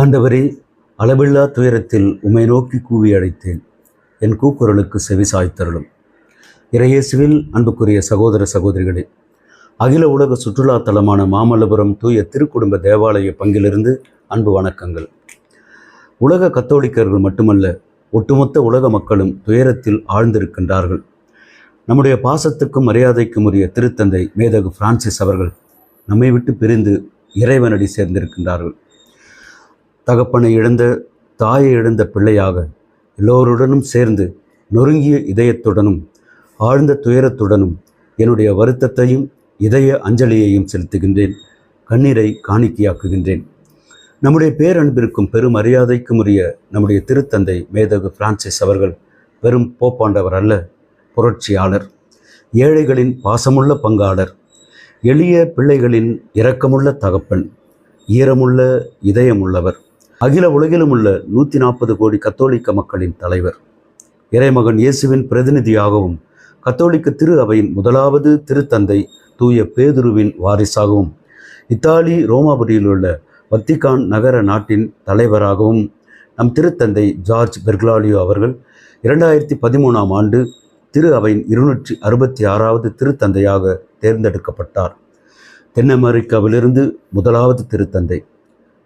ஆண்டவரே அளவில்லா துயரத்தில் உமை நோக்கி கூவி அழைத்தேன். என் கூக்குரலுக்கு செவி சாய்த்தருளும். இறையேசுவில் அன்புக்குரிய சகோதர சகோதரிகளே அகில உலக சுற்றுலா தலமான மாமல்லபுரம் தூய திருக்குடும்ப தேவாலய பங்கிலிருந்து அன்பு வணக்கங்கள். உலக கத்தோலிக்கர்கள் மட்டுமல்ல ஒட்டுமொத்த உலக மக்களும் துயரத்தில் ஆழ்ந்திருக்கின்றார்கள். நம்முடைய பாசத்துக்கும் மரியாதைக்கும் உரிய திருத்தந்தை மேதகு பிரான்சிஸ் அவர்கள் நம்மை விட்டு பிரிந்து இறைவனடி சேர்ந்திருக்கின்றார்கள். தகப்பனை இழந்த தாயை இழந்த பிள்ளையாக எல்லோருடனும் சேர்ந்து நொறுங்கிய இதயத்துடனும் ஆழ்ந்த துயரத்துடனும் என்னுடைய வருத்தத்தையும் இதய அஞ்சலியையும் செலுத்துகின்றேன். கண்ணீரை காணிக்கையாக்குகின்றேன். நம்முடைய பேரன்பிற்கும் பெரும் மரியாதைக்கும் உரிய நம்முடைய திருத்தந்தை மேதகு பிரான்சிஸ் அவர்கள் பெரும் போப்பாண்டவர் அல்ல புரட்சியாளர் ஏழைகளின் பாசமுள்ள பங்காளர் எளிய பிள்ளைகளின் இரக்கமுள்ள தகப்பன் ஈரமுள்ள இதயமுள்ளவர். அகில உலகிலும் உள்ள நூற்றி நாற்பது கோடி கத்தோலிக்க மக்களின் தலைவர். இறைமகன் இயேசுவின் பிரதிநிதியாகவும் கத்தோலிக்க திரு அவையின் முதலாவது திருத்தந்தை தூய பேதுருவின் வாரிசாகவும் இத்தாலி ரோமாபுரியில் உள்ள வத்திகான் நகர நாட்டின் தலைவராகவும் நம் திருத்தந்தை ஜார்ஜ் பெர்க்லாலியோ அவர்கள் இரண்டாயிரத்தி பதிமூணாம் ஆண்டு திரு அவையின் இருநூற்றி அறுபத்தி ஆறாவது திருத்தந்தையாக தேர்ந்தெடுக்கப்பட்டார். தென் அமெரிக்காவிலிருந்து முதலாவது திருத்தந்தை.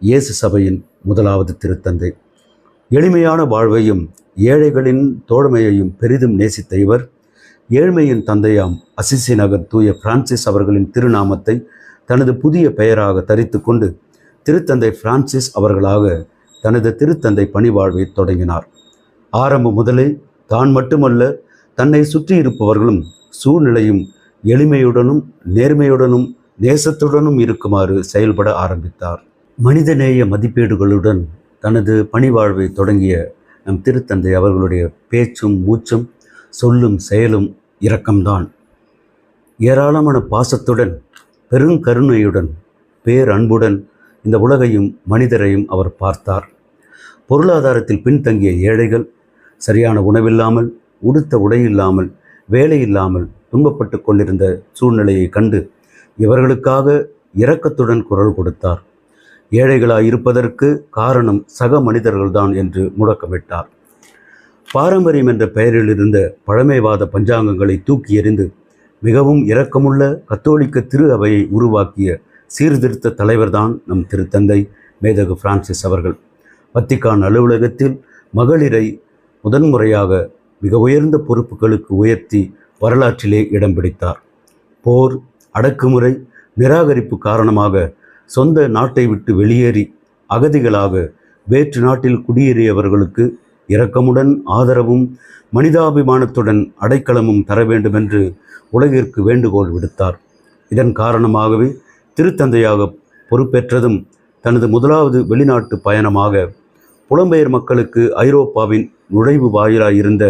இயேசு சபையின் முதலாவது திருத்தந்தை. எளிமையான வாழ்வையும் ஏழைகளின் தோழமையையும் பெரிதும் நேசித்த இவர் ஏழ்மையின் தந்தையாம் அசிசி நகர் தூய பிரான்சிஸ் அவர்களின் திருநாமத்தை தனது புதிய பெயராக தரித்து கொண்டு திருத்தந்தை பிரான்சிஸ் அவர்களாக தனது திருத்தந்தை பணிவாழ்வை தொடங்கினார். ஆரம்பம் முதலே தான் மட்டுமல்ல தன்னை சுற்றி இருப்பவர்களும் சூழ்நிலையும் எளிமையுடனும் நேர்மையுடனும் நேசத்துடனும் இருக்குமாறு செயல்பட ஆரம்பித்தார். மனிதநேய மதிப்பீடுகளுடன் தனது பணிவாழ்வை தொடங்கிய நம் திருத்தந்தை அவர்களுடைய பேச்சும் மூச்சும் சொல்லும் செயலும் இரக்கம்தான். ஏராளமான பாசத்துடன் பெருங்கருணையுடன் பேரன்புடன் இந்த உலகையும் மனிதரையும் அவர் பார்த்தார். பொருளாதாரத்தில் பின்தங்கிய ஏழைகள் சரியான உணவில்லாமல் உடுத்த உடையில்லாமல் வேலையில்லாமல் துன்பப்பட்டு கொண்டிருந்த சூழ்நிலையை கண்டு இவர்களுக்காக இரக்கத்துடன் குரல் கொடுத்தார். ஏழைகளாய் இருப்பதற்கு காரணம் சக மனிதர்கள்தான் என்று முழக்கமிட்டார். பாரம்பரியம் என்ற பெயரில் இருந்த பழமைவாத பஞ்சாங்கங்களை தூக்கி எறிந்து மிகவும் இரக்கமுள்ள கத்தோலிக்க திரு அவையை உருவாக்கிய சீர்திருத்த தலைவர்தான் நம் திருத்தந்தை மேதகு பிரான்சிஸ் அவர்கள். வத்திக்கான் அலுவலகத்தில் மகளிரை முதன்முறையாக மிக உயர்ந்த பொறுப்புகளுக்கு உயர்த்தி வரலாற்றிலே இடம் பிடித்தார். போர் அடக்குமுறை நிராகரிப்பு காரணமாக சொந்த நாட்டை விட்டு வெளியேறி அகதிகளாக வேற்று நாட்டில் குடியேறியவர்களுக்கு இரக்கமுடன் ஆதரவும் மனிதாபிமானத்துடன் அடைக்கலமும் தர வேண்டுமென்று உலகிற்கு வேண்டுகோள் விடுத்தார். இதன் காரணமாகவே திருத்தந்தையாக பொறுப்பேற்றதும் தனது முதலாவது வெளிநாட்டு பயணமாக புலம்பெயர் மக்களுக்கு ஐரோப்பாவின் நுழைவு வாயிலாக இருந்த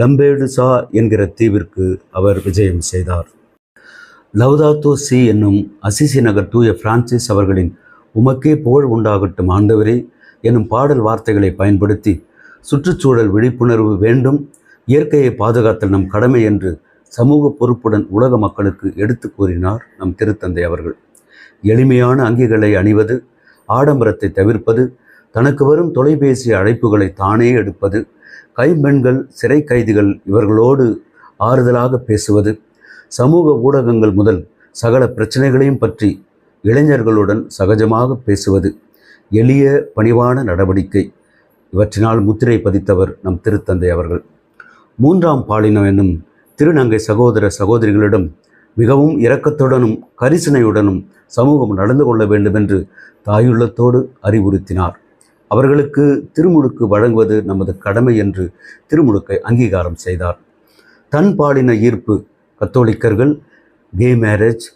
லம்பேடுசா என்கிற தீவிற்கு அவர் விஜயம் செய்தார். லவ்தாத்தோ சி என்னும் அசிசி நகர் தூய பிரான்சிஸ் அவர்களின் உமக்கே புகழ் உண்டாகட்டும் ஆண்டவரே எனும் பாடல் வார்த்தைகளை பயன்படுத்தி சுற்றுச்சூழல் விழிப்புணர்வு வேண்டும் இயற்கையை பாதுகாத்தல் நம் கடமை என்று சமூக பொறுப்புடன் உலக மக்களுக்கு எடுத்து கூறினார் நம் திருத்தந்தை அவர்கள். எளிமையான அங்கிகளை அணிவது ஆடம்பரத்தை தவிர்ப்பது தனக்கு வரும் தொலைபேசி அழைப்புகளை தானே எடுப்பது கைம்பெண்கள் சிறை கைதிகள் இவர்களோடு ஆறுதலாக பேசுவது சமூக ஊடகங்கள் முதல் சகல பிரச்சனைகளையும் பற்றி இளைஞர்களுடன் சகஜமாக பேசுவது எளிய பணிவான நடவடிக்கை. இவற்றினால் முத்திரை பதித்தவர் நம் திருத்தந்தை அவர்கள். மூன்றாம் பாலினம் என்னும் திருநங்கை சகோதர சகோதரிகளிடம் மிகவும் இரக்கத்துடனும் கரிசனையுடனும் சமூகம் நடந்து கொள்ள வேண்டுமென்று தாயுள்ளத்தோடு அறிவுறுத்தினார். அவர்களுக்கு திருமுழுக்கு வழங்குவது நமது கடமை என்று திருமுழுக்கை அங்கீகாரம் செய்தார். தன் பாலின ஈர்ப்பு கத்தோலிக்கர்கள் கே மேரேஜ்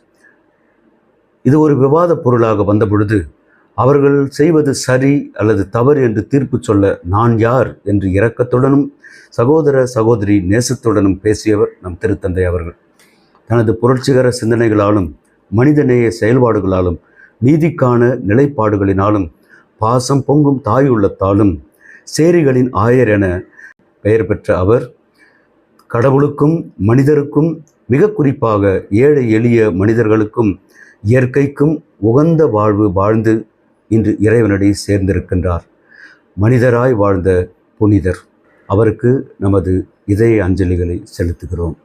இது ஒரு விவாத பொருளாக வந்த பொழுது அவர்கள் செய்வது சரி அல்லது தவறு என்று தீர்ப்பு சொல்ல நான் யார் என்று இரக்கத்துடனும் சகோதர சகோதரி நேசத்துடனும் பேசியவர் நம் திருத்தந்தை அவர்கள். தனது புரட்சிகர சிந்தனைகளாலும் மனிதநேய செயல்பாடுகளாலும் நீதிக்கான நிலைப்பாடுகளினாலும் பாசம் பொங்கும் தாயுள்ளத்தாலும் சேரிகளின் ஆயர் என பெயர் பெற்ற அவர் கடவுளுக்கும் மனிதருக்கும் மிக குறிப்பாக ஏழை எளிய மனிதர்களுக்கும் இயற்கைக்கும் உகந்த வாழ்வு வாழ்ந்து இன்று இறைவனடி சேர்ந்திருக்கின்றார். மனிதராய் வாழ்ந்த புனிதர். அவருக்கு நமது இதய அஞ்சலிகளை செலுத்துகிறோம்.